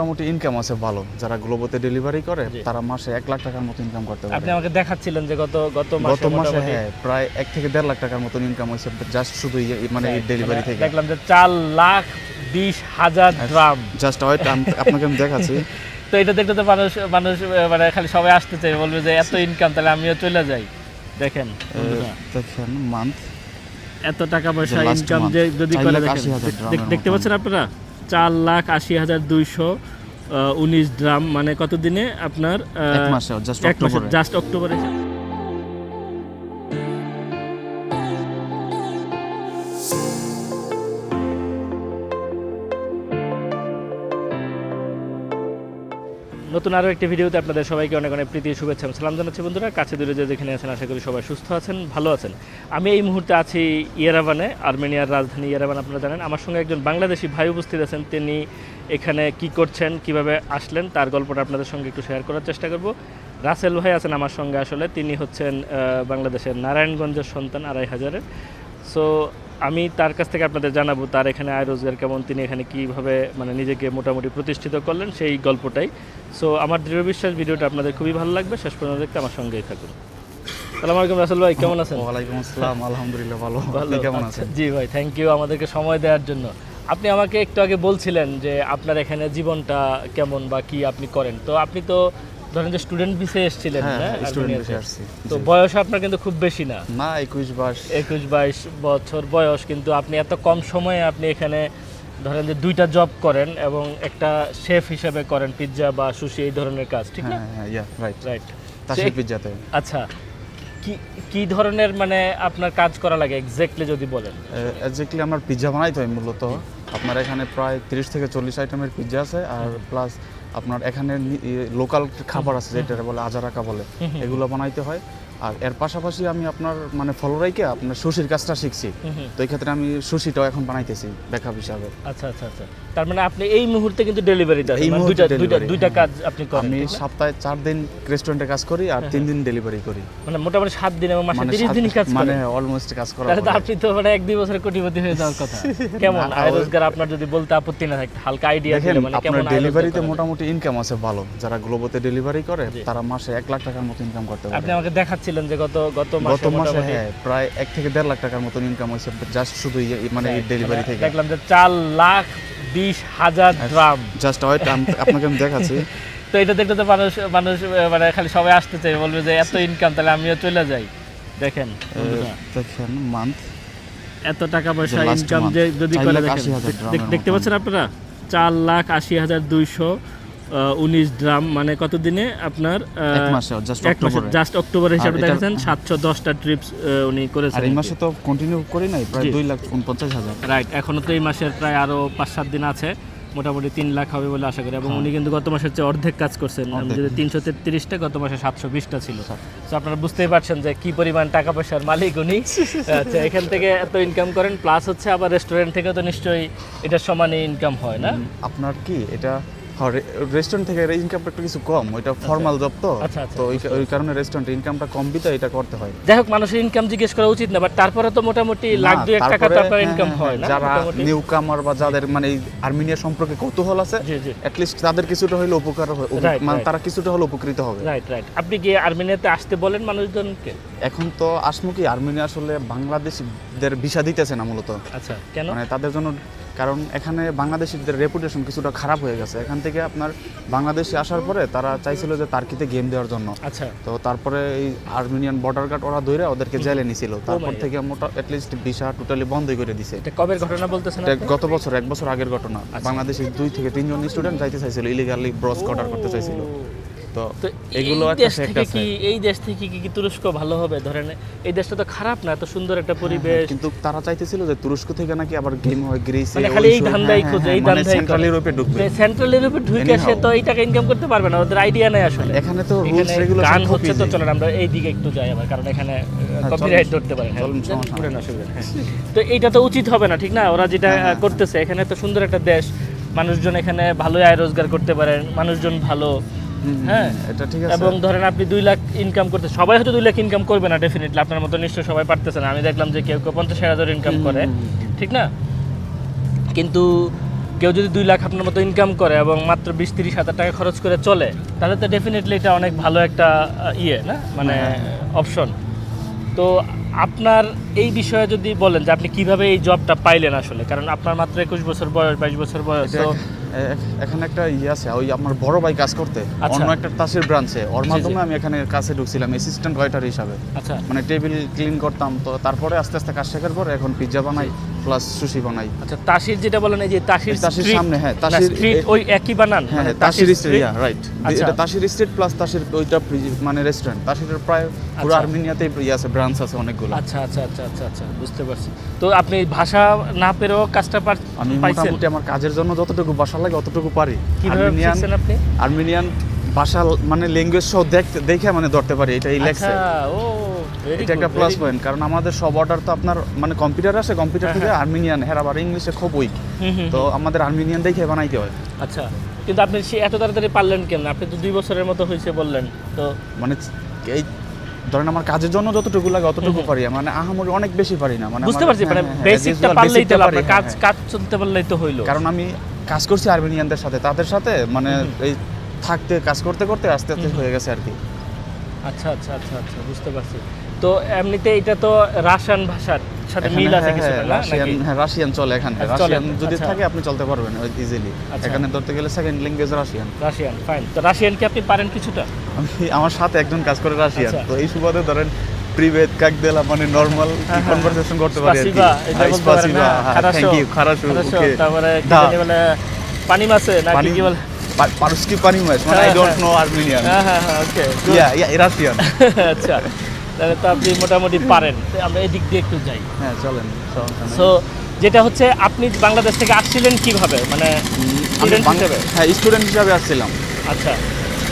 মোটামুটি ইনকাম আছে ভালো। যারা গ্লোবোতে ডেলিভারি করে তারা মাসে এক লাখ টাকার মতো ইনকাম করতে পারে। আপনি আমাকে দেখাচ্ছিলেন যে গত গত মাসে গত মাসে হ্যাঁ প্রায় এক থেকে দেড় লাখ টাকার মতো ইনকাম হয়েছে জাস্ট শুধু মানে ডেলিভারি থেকে। দেখলাম যে চার লাখ বিশ হাজার ড্রাম জাস্ট ওয়েট আপনাকে আমি দেখাচ্ছি। তো এটা দেখতে তো মানুষ মানুষ মানে খালি সবাই আসতে চাই বলবে যে এত ইনকাম তাহলে আমিও চলে যাই। দেখেন দেখেন মান্থ এত টাকা পয়সা ইনকাম যে যদি করে দেখেন। দেখতে পাচ্ছেন আপনারা? চার লাখ আশি হাজার দুইশো উনিশ ড্রাম। মানে কতদিনে আপনার আহ, এক মাসে জাস্ট অক্টোবরে। নতুন আরও একটি ভিডিওতে আপনাদের সবাইকে অনেক অনেক প্রীতি শুভেচ্ছা সালাম জানাচ্ছি বন্ধুরা। কাছে দূরে যে যেখানে আছেন, আশা করি সবাই সুস্থ আছেন, ভালো আছেন। আমি এই মুহূর্তে আছি ইয়ারাবানে, আর্মেনিয়ার রাজধানী ইয়ারাবান, আপনারা জানেন। আমার সঙ্গে একজন বাংলাদেশি ভাই উপস্থিত আছেন। তিনি এখানে কি করছেন, কীভাবে আসলেন, তার গল্পটা আপনাদের সঙ্গে একটু শেয়ার করার চেষ্টা করব। রাসেল ভাই আছেন আমার সঙ্গে আসলে। তিনি হচ্ছেন বাংলাদেশের নারায়ণগঞ্জের সন্তান আড়াই হাজারের। সো আমি তার কাছ থেকে আপনাদের জানাব তার এখানে আয় রোজগার কেমন তিনি এখানে কীভাবে মানে নিজেকে মোটামুটি প্রতিষ্ঠিত করলেন সেই গল্পটাই। সো আমার দৃঢ় বিশ্বাস ভিডিওটা আপনাদের খুবই ভালো লাগবে। শেষ পর্যন্ত দেখতে আমার সঙ্গেই থাকুন। সালাম আলাইকুম রাসেল ভাই কেমন আছেন? ওয়ালাইকুম আসসালাম আলহামদুলিল্লাহ ভালো। ভালো কেমন আচ্ছা, আছেন? জি ভাই থ্যাংক ইউ আমাদেরকে সময় দেওয়ার জন্য। আপনি আমাকে একটু আগে বলছিলেন যে আপনার এখানে জীবনটা কেমন বা কি আপনি করেন। তো আপনি তো ধরেন যে স্টুডেন্ট ভিসে এসেছিলেন হ্যাঁ স্টুডেন্ট আর্মেনিয়াতে? বিষয়ে আসছি। তো বয়স আপনার কিন্তু খুব বেশি না। না একুশ বাস একুশ বাইশ বছর বয়স কিন্তু আপনি এত কম সময়ে আপনি এখানে ধরেন যে দুইটা জব করেন এবং একটা শেফ হিসেবে করেন পিৎজা বা সুশি এই ধরনের কাজ ঠিক না? হ্যাঁ হ্যাঁ রাইট রাইট তাসির পিজ্জাতে আচ্ছা কি কি ধরনের মানে আপনার কাজ করা লাগে এক্স্যাক্টলি যদি বলেন? এক্স্যাক্টলি আমার পিৎজা বানাইতে হয় মূলত। আপনার এখানে প্রায় তিরিশ থেকে চল্লিশ আইটেমের পিৎজা আছে আর প্লাস আপনার এখানে লোকাল খাবার আছে যেটা বলে আজারাকা বলে এগুলো বানাইতে হয়। আর এর পাশাপাশি আমি আপনার মানে ফলোরাইকে আপনার সুশির কাজটা শিখছি। তো এই ক্ষেত্রে আমি সুশিটাও এখন বানাইতেছি ব্যাকআপ হিসাবে। আচ্ছা আচ্ছা আচ্ছা। তার মানে আপনি এই মুহূর্তে কিন্তু ডেলিভারিতে এই মানে মুহূর্তে দুইটা দুইটা দুইটা হ্যাঁ। কাজ আপনি করেন আমি সপ্তাহে চার দিন রেস্টুরেন্টে কাজ করি আর তিন দিন ডেলিভারি করি। মানে মোটামুটি সাত দিন এবং মাসে মানে তিরিশ সাত- দিনই কাজ মানে অলমোস্ট কাজ করা তাহলে আপনি তো মানে এক দুই বছরের কোটিপতি হয়ে যাওয়ার কথা। কেমন? আয় রোজগার আপনার যদি বলতে আপত্তি না থাকে হালকা আইডিয়া দিলে মানে কেমন আপনার ডেলিভারিতে মোটামুটি ইনকাম আছে ভালো। যারা গ্লোবোতে ডেলিভারি করে তারা মাসে এক লাখ টাকার মতো ইনকাম করতে পারে। আপনি আমাকে দেখাচ্ছিলেন যে গত গত মাসে গত মাসে হ্যাঁ প্রায় এক থেকে দেড় লাখ টাকার মতো ইনকাম হয়েছে জাস্ট শুধু মানে ডেলিভারি মানে থেকে। দেখলাম যে চার লাখ বিশ হাজার ড্রাম জাস্ট ওয়েট আপনাকে আমি দেখাচ্ছি। তো এটা দেখতে তো মানুষ মানুষ মানে খালি সবাই আসতে চাই বলবে যে এত ইনকাম তাহলে আমিও চলে যাই। দেখেন দেখেন মান্থ এত টাকা পয়সা ইনকাম যে যদি করে দেখেন। দেখতে পাচ্ছেন আপনারা? চার লাখ আশি হাজার দুইশো উনিশ ড্রাম মানে কত দিনে আপনার জাস্ট অক্টোবরে হিসাবে দেখেছেন সাতশো দশটা ট্রিপস উনি করেছেন এই মাসে তো কন্টিনিউ করি নাই প্রায় দুই লাখ উনপঞ্চাশ হাজার। রাইট এখনও তো এই মাসের প্রায় আরও পাঁচ সাত দিন আছে মোটামুটি তিন লাখ হবে বলে আশা করি। এবং উনি কিন্তু গত মাসের চেয়ে অর্ধেক কাজ করছেন হ্যাঁ। যদি তিনশো তেত্রিশটা গত মাসে সাতশো বিশটা ছিল। তো আপনারা বুঝতেই পারছেন যে কি পরিমাণ টাকা পয়সার মালিক উনি। আচ্ছা এখান থেকে এত ইনকাম করেন প্লাস হচ্ছে আবার রেস্টুরেন্ট থেকে তো নিশ্চয়ই এটা সমানে ইনকাম হয় না? আপনার কি এটা রেস্টুরেন্ট থেকে ইনকামটা একটু কিছু কম ওইটা ফর্মাল জব তো। আচ্ছা, আচ্ছা, তো ওই- কারণে রেস্টুরেন্টে ইনকামটা কম এটা করতে হয়। যাই হোক মানুষের ইনকাম জিজ্ঞেস করা উচিত না বাট তারপরে তো মোটামুটি লাখ দুই এক টাকা তো আপনার হ্যাঁ, ইনকাম হ্যাঁ, হয় না যারা নিউ কামার বা যাদের মানে আর্মেনিয়া সম্পর্কে কৌতূহল আছে তাদের কিছুটা হলে উপকার মানে তারা কিছুটা হলে উপকৃত হবে। রাইট রাইট আপনি কি আর্মেনিয়াতে আসতে বলেন মানুষজনকে? এখন তো আসমু কি আর্মেনিয়া আসলে বাংলাদেশিদের ভিসা দিতেছে না মূলত। আচ্ছা কেন? মানে তাদের জন্য কারণ এখানে বাংলাদেশিদের রেপুটেশন কিছুটা খারাপ হয়ে গেছে। এখান থেকে আপনার বাংলাদেশে আসার পরে তারা চাইছিল যে তার্কিতে গেম দেওয়ার জন্য। আচ্ছা। তো তারপরে এই আর্মেনিয়ান বর্ডার গার্ড ওরা ধরে ওদেরকে জেলে নিছিল। তারপর থেকে মোটা অ্যাটলিস্ট ভিসা টোটালি বন্ধই করে দিছে। এটা কবের ঘটনা বলতেছেন এটা গত বছর এক বছর আগের ঘটনা। আচ্ছা। বাংলাদেশে দুই থেকে তিনজন স্টুডেন্ট যাইতে চাইছিল ইলিগালি ব্রস অর্ডার করতে চাইছিল। তো এগুলো। কি এই দেশ থেকে কি তুরস্ক ভালো হবে? ধরেন এই দেশটা তো খারাপ না এত সুন্দর একটা পরিবেশ। কিন্তু তারা চাইতেছিল যে তুরস্ক থেকে নাকি আবার গেম হয় গ্রিসে মানে খালি এই ধান্দাই খোঁজে এই ধান্দাই সেন্ট্রাল ইউরোপে ঢুকবে। সেন্ট্রাল ইউরোপে ঢুকে সে তো এই টাকা ইনকাম করতে পারবে না ওদের আইডিয়া নেই আসলে। এখানে তো রুলস রেগুলেশন গান হচ্ছে তো চলেন আমরা এই দিকে একটু যাই আবার কারণ এখানে কপিরাইট ধরতে পারে হ্যাঁ, হ্যাঁ। তো এইটা তো উচিত হবে না ঠিক না? ওরা যেটা হ্যাঁ, হ্যাঁ, করতেছে এখানে তো সুন্দর একটা দেশ। মানুষজন এখানে ভালো আয় রোজগার করতে পারেন মানুষজন ভালো। হ্যাঁ এটা ঠিক আছে। এবং ধরেন আপনি দুই লাখ ইনকাম করতে সবাই হয়তো দুই লাখ ইনকাম করবে না ডেফিনেটলি আপনার মতো নিশ্চয়ই সবাই পারতেছে না। আমি দেখলাম যে কেউ কেউ পঞ্চাশ হাজার ইনকাম করে ঠিক না? কিন্তু কেউ যদি দুই লাখ আপনার মতো ইনকাম করে এবং মাত্র বিশ তিরিশ হাজার টাকা খরচ করে চলে তাহলে তো ডেফিনেটলি এটা অনেক ভালো একটা ইয়ে না? মানে অপশন তো আপনার এই বিষয়ে যদি বলেন যে আপনি কীভাবে এই জবটা পাইলেন আসলে কারণ আপনার মাত্র একুশ বছর বয়স বাইশ বছর বয়স এখানে একটা ইয়ে আছে ওই আমার বড় ভাই কাজ করতে আচ্ছা। অন্য একটা তাসের ব্রাঞ্চে ওর। মাধ্যমে আমি এখানে কাছে ঢুকছিলাম অ্যাসিস্ট্যান্ট ওয়েটার হিসাবে আচ্ছা মানে টেবিল ক্লিন করতাম তো তারপরে আস্তে আস্তে কাজ শেখার পরে এখন পিৎজা বানাই প্লাস সুশি বানাই আচ্ছা তাসির যেটা বলেন এই যে তাসির তাসির সামনে, হ্যাঁ, তাসির- এ- ওই একই বানান হ্যাঁ মানে হ্যাঁ তাসির স্ট্রিট street? রাইট আচ্ছা। এটা তাসির স্ট্রিট প্লাস তাসির ওইটা মানে রেস্টুরেন্ট তাসিরের প্রায় পুরো আচ্ছা। আর্মেনিয়াতে ইয়ে আছে ব্রাঞ্চ আছে অনেকগুলো। আচ্ছা আচ্ছা আচ্ছা আচ্ছা আচ্ছা বুঝতে পারছি। তো আপনি ভাষা না পেরেও কাজটা পার- আমি মোটামুটি আমার কাজের জন্য যতটুকু বাসা লাগে অতটুকু পারি। আর্মেনিয়ান আপনি? আর্মেনিয়ান ভাষা মানে ল্যাঙ্গুয়েজ সহ দেখতে দেখে মানে ধরতে পারি এটা ইলেক্সে আচ্ছা ও এটা একটা প্লাস পয়েন্ট কারণ আমাদের সব অর্ডার তো আপনার মানে কম্পিউটার আছে কম্পিউটার হ্যাঁ, থেকে। আর্মেনিয়ান হেরা আবার ইংলিশে খুব উইক তো আমাদের আর্মেনিয়ান দেখে বানাইতে হয়। আচ্ছা কিন্তু আপনি সে এত তাড়াতাড়ি পারলেন কেন? আপনি তো দুই বছরের মতো হয়েছে বললেন তো মানে এই ধরেন আমার কাজের জন্য যতটুকু লাগে অতটুকু পারি মানে আহামরি অনেক বেশি পারি না মানে বুঝতে পারছি মানে হ্যাঁ, হ্যাঁ, বেসিকটা পারলেই তো আপনার কাজ হ্যাঁ, কাজ চলতে পারলেই তো হইল। কারণ আমি কাজ করছি আর্মেনিয়ানদের সাথে তাদের সাথে মানে এই থাকতে কাজ করতে করতে আস্তে আস্তে হয়ে গেছে আর কি। আচ্ছা আচ্ছা আচ্ছা আচ্ছা বুঝতে পারছি। তো এমনিতে এটা তো রাশিয়ান ভাষার সাথে মিল আছে হ্যাঁ, কিছু হ্যাঁ, না? রাশিয়ান হ্যাঁ রাশিয়ান চলে এখানে রাশিয়ান যদি আচ্ছা। থাকে আপনি চলতে পারবেন ইজিলি আচ্ছা। এখানে ধরতে গেলে second language Russian. Russian fine তো রাশিয়ান কি আপনি পারেন কিছুটা? আমি আমার সাথে একজন কাজ করে রাশিয়ান। আচ্ছা। তো এই সুবাদে ধরেন প্রিভেদ কাক দেলা মানে নরমাল। কনভারসেশন করতে পারি আর কি। স্পাসিবা, থ্যাংক ইউ খারাসু। ওকে তারপরে কি বলে পানি মাছে না কি বলে? পারুস্কি পানি মাছ মানে আই ডোন্ট। নো আর্মেনিয়ান হ্যাঁ হ্যাঁ ওকে ইয়া ইয়া রাশিয়ান আচ্ছা। তাহলে তো আপনি মোটামুটি পারেন। আমরা এই দিক দিয়ে একটু যাই। হ্যাঁ চলেন সো যেটা হচ্ছে আপনি বাংলাদেশ থেকে আসছিলেন কীভাবে? মানে স্টুডেন্ট হিসেবে? হ্যাঁ স্টুডেন্ট হিসাবে আসছিলাম। আচ্ছা।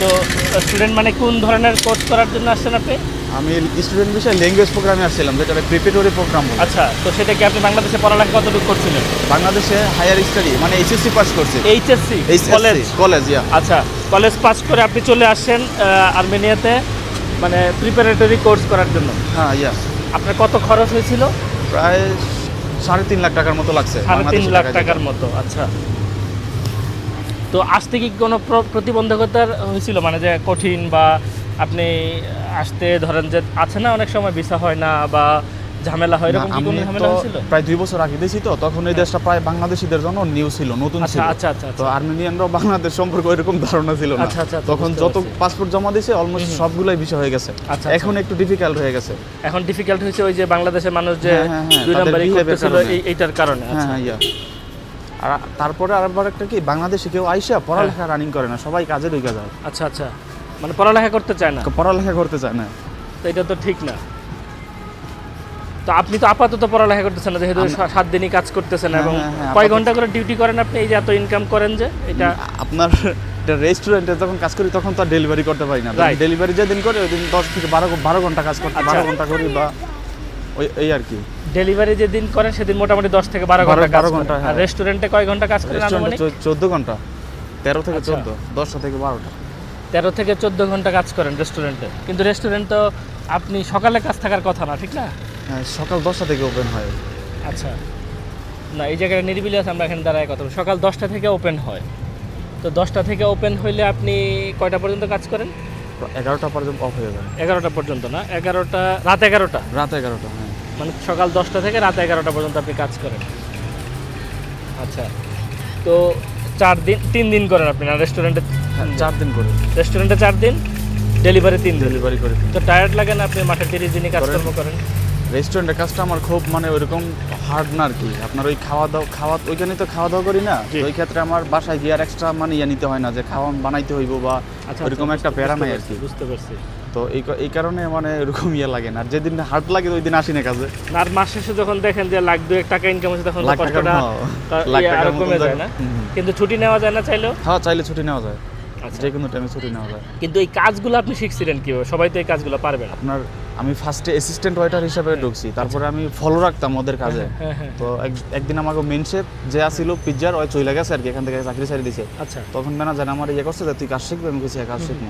তো স্টুডেন্ট মানে কোন ধরনের কোর্স করার জন্য আসছেন আপনি? আমি স্টুডেন্ট বিষয়ে ল্যাঙ্গুয়েজ প্রোগ্রামে আসছিলাম যেটা প্রিপারেটরি প্রোগ্রাম আচ্ছা তো সেটা কি আপনি বাংলাদেশে পড়ালেখা কতটুকু করছিলেন? বাংলাদেশে হায়ার স্টাডি মানে এইচএসসি পাস করছি। HSC college college college yeah আচ্ছা কলেজ পাস করে আপনি চলে আসছেন আর্মেনিয়াতে মানে প্রিপারেটরি কোর্স করার জন্য? হ্যাঁ ইয়া আপনার কত খরচ হয়েছিল? প্রায় সাড়ে তিন লাখ টাকার মতো লাগছে সাড়ে তিন লাখ টাকার মতো আচ্ছা। তো আসতে কি কোনো প্রতিবন্ধকতার হয়েছিল? মানে যে কঠিন বা আপনি আসতে ধরেন যে আছে না অনেক সময় ভিসা হয় না বা ঝামেলা হয় এরকম কি কোনো ঝামেলা হয়েছিল? প্রায় দুই বছর আগে দিয়েছি তো তখন এই দেশটা প্রায় বাংলাদেশিদের জন্য নিউ ছিল নতুন আচ্ছা ছিল। আচ্ছা আচ্ছা তো আচ্ছা। আর্মেনিয়ানরাও বাংলাদেশ সম্পর্কে ওইরকম ধারণা ছিল না। আচ্ছা, তখন যত পাসপোর্ট জমা দিয়েছে অলমোস্ট সবগুলাই বিষয় হয়ে গেছে। আচ্ছা, এখন একটু ডিফিকাল্ট হয়ে গেছে। এখন ডিফিকাল্ট হয়েছে ওই যে বাংলাদেশের মানুষ যে হ্যাঁ, হ্যাঁ, হ্যাঁ, দুই তাদের নম্বরই করতেছিল এইটার কারণে হ্যাঁ আচ্ছা। হ্যাঁ আর তারপরে আরেকবার একটা কি বাংলাদেশে কেউ আইসা পড়ালেখা রানিং করে না সবাই কাজে ঢুকে যায়। আচ্ছা আচ্ছা। মানে পড়ালেখা করতে চায় না? পড়ালেখা করতে চায় না। তো এটা তো ঠিক না। তো আপনি তো আপাতত পড়ালেখা করতেছেন না যেহেতু সাত দিনই কাজ করতেছেন হ্যাঁ, এবং হ্যাঁ, হ্যাঁ, কয় ঘণ্টা করে ডিউটি করেন আপনি? এই যে এত ইনকাম করেন যে এটা আপনার রেস্টুরেন্টে যখন কাজ করি তখন তো ডেলিভারি করতে পারি না. ডেলিভারি যেদিন করি ওই দিন দশ থেকে বারো বারো ঘণ্টা কাজ করতে আচ্ছা। বারো ঘণ্টা করি বা ওই এই আর কি। ডেলিভারি যেদিন করেন সেদিন মোটামুটি দশ থেকে বারো ঘণ্টা বারো ঘণ্টা, আর। রেস্টুরেন্টে কয় ঘণ্টা কাজ করেন চোদ্দ ঘণ্টা। তেরো থেকে আচ্ছা। চোদ্দ দশটা থেকে বারোটা। তেরো থেকে চোদ্দ ঘণ্টা কাজ করেন রেস্টুরেন্টে কিন্তু রেস্টুরেন্ট তো আপনি সকালে কাজ থাকার কথা না ঠিক না? সকাল দশটা থেকে ওপেন হয়। আচ্ছা। না এই জায়গাটা নিরিবিলি আছে আমরা এখানে দাঁড়ায় কথা। সকাল দশটা থেকে ওপেন হয়। তো দশটা থেকে ওপেন হইলে আপনি কয়টা পর্যন্ত কাজ করেন? এগারোটা পর্যন্ত অফ হয়ে যায়। এগারোটা পর্যন্ত না? এগারোটা রাত এগারোটা? রাত এগারোটা হ্যাঁ। মানে সকাল দশটা থেকে রাত এগারোটা পর্যন্ত আপনি কাজ করেন। আচ্ছা। তো চার দিন তিন দিন করেন আপনি না? রেস্টুরেন্টে হ্যাঁ, চার দিন করে। রেস্টুরেন্টে চার দিন? ডেলিভারি তিন ডেলিভারি করে তো টায়ার্ড লাগে না আপনি? মাঠে তিরিশ দিনই কাজকর্ম করেন? রেস্টুরেন্টের কাজটা আমার খুব মানে ওইরকম হার্ড না আর কি আপনার ওই খাওয়া দাওয়া খাওয়া ওইখানে তো খাওয়া দাওয়া করি না। ওই ক্ষেত্রে আমার বাসায় গিয়ে আর এক্সট্রা মানে ইয়ে নিতে হয় না যে খাওয়া বানাইতে হইব বা আচ্ছা ওইরকম আচ্ছা, একটা প্যারা নাই আর কি বুঝতে পারছি। তো এই এই কারণে মানে এরকম ইয়ে লাগে না। আর যেদিন হার্ড লাগে ওই দিন আসি না কাজে। আর মাস শেষে যখন দেখেন যে লাখ দুয়েক টাকা ইনকাম হচ্ছে তখন কষ্টটা আরও কমে যায়। না। কিন্তু ছুটি নেওয়া যায় না চাইলেও? হ্যাঁ চাইলে ছুটি নেওয়া যায়। যে কোনো টাইমে ছুটি নেওয়া যায়। কিন্তু এই কাজগুলো আপনি শিখছিলেন কীভাবে? সবাই তো এই কাজগুলো পারবে না। আপনার আমি ফার্স্টে অ্যাসিস্ট্যান্ট ওয়েটার হিসাবে ঢুকছি। তারপরে আমি ফলো রাখতাম ওদের কাজে। হ্যাঁ হ্যাঁ। তো এক- একদিন আমাকে মেন শেফ যে আসিল পিজ্জার ওই চলে গেছে আর কি এখান থেকে চাকরি ছেড়ে দিছে। আচ্ছা। তখন ম্যানেজার আমার ইয়ে করছে যে তুই কাজ শিখবি? আমি কিছু কাজ শিখব।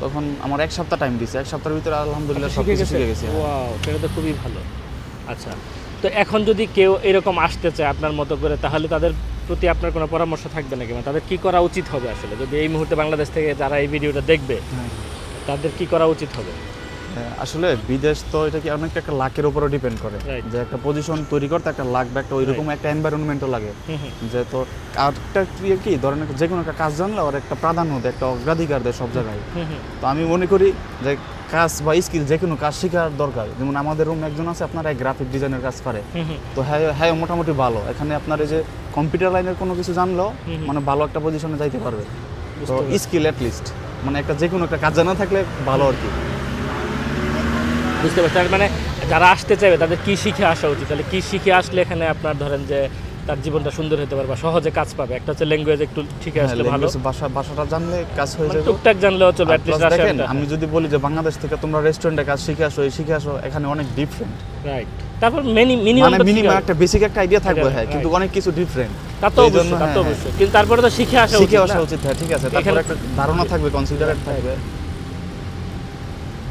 তখন আমার এক সপ্তাহ টাইম দিছে। এক সপ্তাহের ভিতরে আলহামদুলিল্লাহ সব কিছু শিখে গেছি হ্যাঁ। ওয়াও সেটা তো খুবই ভালো। আচ্ছা। তো এখন যদি কেউ এরকম আসতে চায় আপনার মতো করে তাহলে তাদের প্রতি আপনার কোনো পরামর্শ থাকবে নাকি? মানে তাদের কি করা উচিত হবে আসলে? যদি এই মুহূর্তে বাংলাদেশ থেকে যারা এই ভিডিওটা দেখবে তাদের কি করা উচিত হবে? হ্যাঁ, আসলে বিদেশ তো এটা কি অনেক একটা লাকের উপরে ডিপেন্ড করে। যে একটা পজিশন তৈরি করতে একটা লাক বা একটা ওইরকম একটা এনভায়রনমেন্টও লাগে। যে তো একটা কি ধরেন যে কোনো একটা কাজ জানলে ওর একটা প্রাধান্য দেয় একটা অগ্রাধিকার দেয় সব জায়গায়। তো আমি মনে করি যে কাজ বা স্কিল যে কোনো কাজ শেখার দরকার। যেমন আমাদের রুম একজন আছে আপনার এক গ্রাফিক ডিজাইনের কাজ করে। তো হ্যাঁ হ্যাঁ মোটামুটি ভালো। এখানে আপনার এই যে কম্পিউটার লাইনের কোনো কিছু জানলেও। মানে ভালো একটা পজিশনে যাইতে পারবে। তো। স্কিল লিস্ট মানে একটা যে কোনো একটা কাজ জানা থাকলে ভালো আর কি। বুঝতে পারছি। মানে যারা আসতে চাইবে তাদের কি শিখে আসা উচিত? তাহলে কি শিখে আসলে এখানে আপনার ধরেন যে তার জীবনটা সুন্দর হতে পারবে বা সহজে কাজ পাবে। একটা হচ্ছে ল্যাঙ্গুয়েজ একটু ঠিক আসলে ভালো। ভাষা ভাষাটা জানলে কাজ হয়ে মানে যাবে। টুকটাক জানলেও চলবে অ্যাটলিস্ট দেখেন আমি যদি বলি যে বাংলাদেশ থেকে তোমরা রেস্টুরেন্টে কাজ শিখে আসো এই শিখে আসো এখানে অনেক ডিফারেন্ট রাইট তারপর মিনি মিনিমাম মানে মিনিমাম একটা বেসিক একটা আইডিয়া থাকবে হ্যাঁ কিন্তু অনেক কিছু ডিফারেন্ট তা তো অবশ্যই তা তো হ্যাঁ, অবশ্যই। কিন্তু তারপরে তো শিখে আসা শিখে উচিত আসা উচিত হ্যাঁ ঠিক আছে। তারপর একটা ধারণা থাকবে কনসিডারেট থাকবে।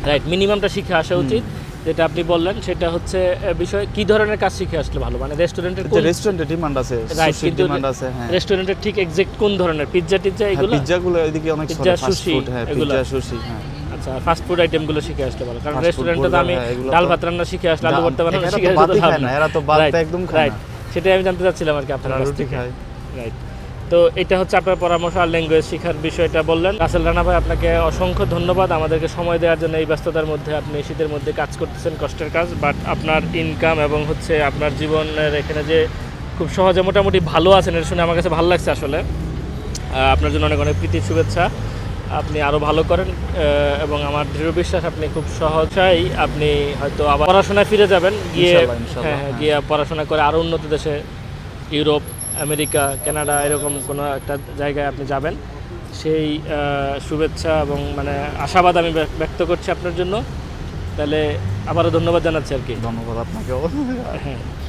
রাইট মিনিমামটা শিখে আসা উচিত। যেটা আপনি বললেন সেটা হচ্ছে বিষয় কি ধরনের কাজ শিখে আসলে ভালো? মানে রেস্টুরেন্টের যে রেস্টুরেন্টে ডিমান্ড আছে সুশির ডিমান্ড আছে হ্যাঁ। রেস্টুরেন্টের ঠিক এক্সাক্ট কোন ধরনের? পিৎজা টিজ্জা এগুলো? পিজ্জা গুলো এদিকে অনেক ফুড হ্যাঁ। পিজ্জা সুশি হ্যাঁ। আচ্ছা ফাস্ট ফুড আইটেমগুলো শিখে আসলে ভালো। কারণ রেস্টুরেন্টে তো আমি হ্যাঁ, ডাল ভাত রান্না শিখে আসলে আলু ভর্তা বানানো শিখে আসলে এরা তো ভাত একদম খায় না। সেটাই আমি জানতে চাচ্ছিলাম আর কি আপনার রুটি খায়। রাইট তো এটা হচ্ছে আপনার পরামর্শ আর ল্যাঙ্গুয়েজ শেখার বিষয়টা বললেন। রাসেল রানা ভাই আপনাকে অসংখ্য ধন্যবাদ। আমাদেরকে সময় দেওয়ার জন্য এই ব্যস্ততার মধ্যে আপনি শীতের মধ্যে কাজ করতেছেন কষ্টের কাজ বাট আপনার ইনকাম এবং হচ্ছে আপনার জীবনের এখানে যে খুব সহজে মোটামুটি ভালো আছেন এটা শুনে আমার কাছে ভালো লাগছে আসলে। আপনার জন্য অনেক অনেক প্রীতি শুভেচ্ছা। আপনি আরও ভালো করেন এবং আমার দৃঢ় বিশ্বাস আপনি খুব সহজেই আপনি হয়তো আবার পড়াশোনায় ফিরে যাবেন। গিয়ে হ্যাঁ হ্যাঁ। গিয়ে পড়াশোনা করে আরও উন্নত দেশে ইউরোপ আমেরিকা, কানাডা এরকম কোনো একটা জায়গায় আপনি যাবেন। সেই শুভেচ্ছা এবং মানে আশাবাদ আমি ব্যক- ব্যক্ত করছি আপনার জন্য। তাহলে আবারও ধন্যবাদ জানাচ্ছি আর কি। ধন্যবাদ আপনাকেও।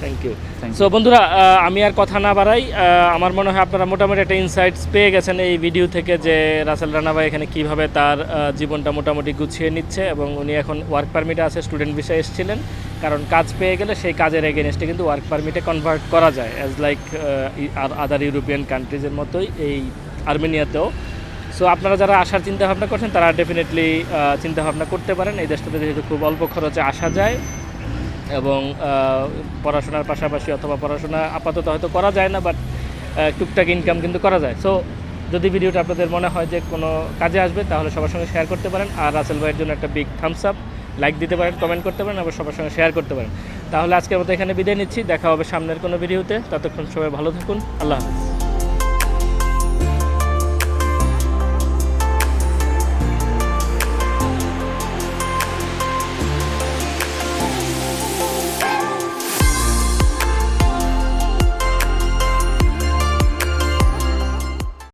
থ্যাংক ইউ সো বন্ধুরা আমি আর কথা না বাড়াই আমার মনে হয় আপনারা মোটামুটি একটা ইনসাইটস পেয়ে গেছেন এই ভিডিও থেকে যে রাসেল রানা ভাই এখানে কীভাবে তার জীবনটা মোটামুটি গুছিয়ে নিচ্ছে এবং উনি এখন ওয়ার্ক পারমিটে আছে স্টুডেন্ট বিষয়ে এসেছিলেন। কারণ কাজ পেয়ে গেলে সেই কাজের এগেনস্টে কিন্তু ওয়ার্ক পারমিটে কনভার্ট করা যায় অ্যাজ লাইক আদার ইউরোপিয়ান কান্ট্রিজের মতোই এই আর্মেনিয়াতেও সো আপনারা যারা আসার চিন্তা ভাবনা করছেন, তারা ডেফিনেটলি চিন্তা ভাবনা করতে পারেন। এই দেশটাতে যেহেতু খুব অল্প খরচে আসা যায় এবং পড়াশোনার পাশাপাশি অথবা পড়াশোনা আপাতত হয়তো করা যায় না বাট টুকটাক ইনকাম কিন্তু করা যায়। সো যদি ভিডিওটা আপনাদের মনে হয় যে কোনো কাজে আসবে, তাহলে সবার সঙ্গে শেয়ার করতে পারেন। আর রাসেল ভাইয়ের জন্য একটা বিগ থামস আপ লাইক দিতে পারেন কমেন্ট করতে পারেন, আবার সবার সঙ্গে শেয়ার করতে পারেন। তাহলে আজকের মতো এখানে বিদায় নিচ্ছি। দেখা হবে সামনের কোনো ভিডিওতে। ততক্ষণ সবাই ভালো থাকুন। আল্লাহ হাফিজ।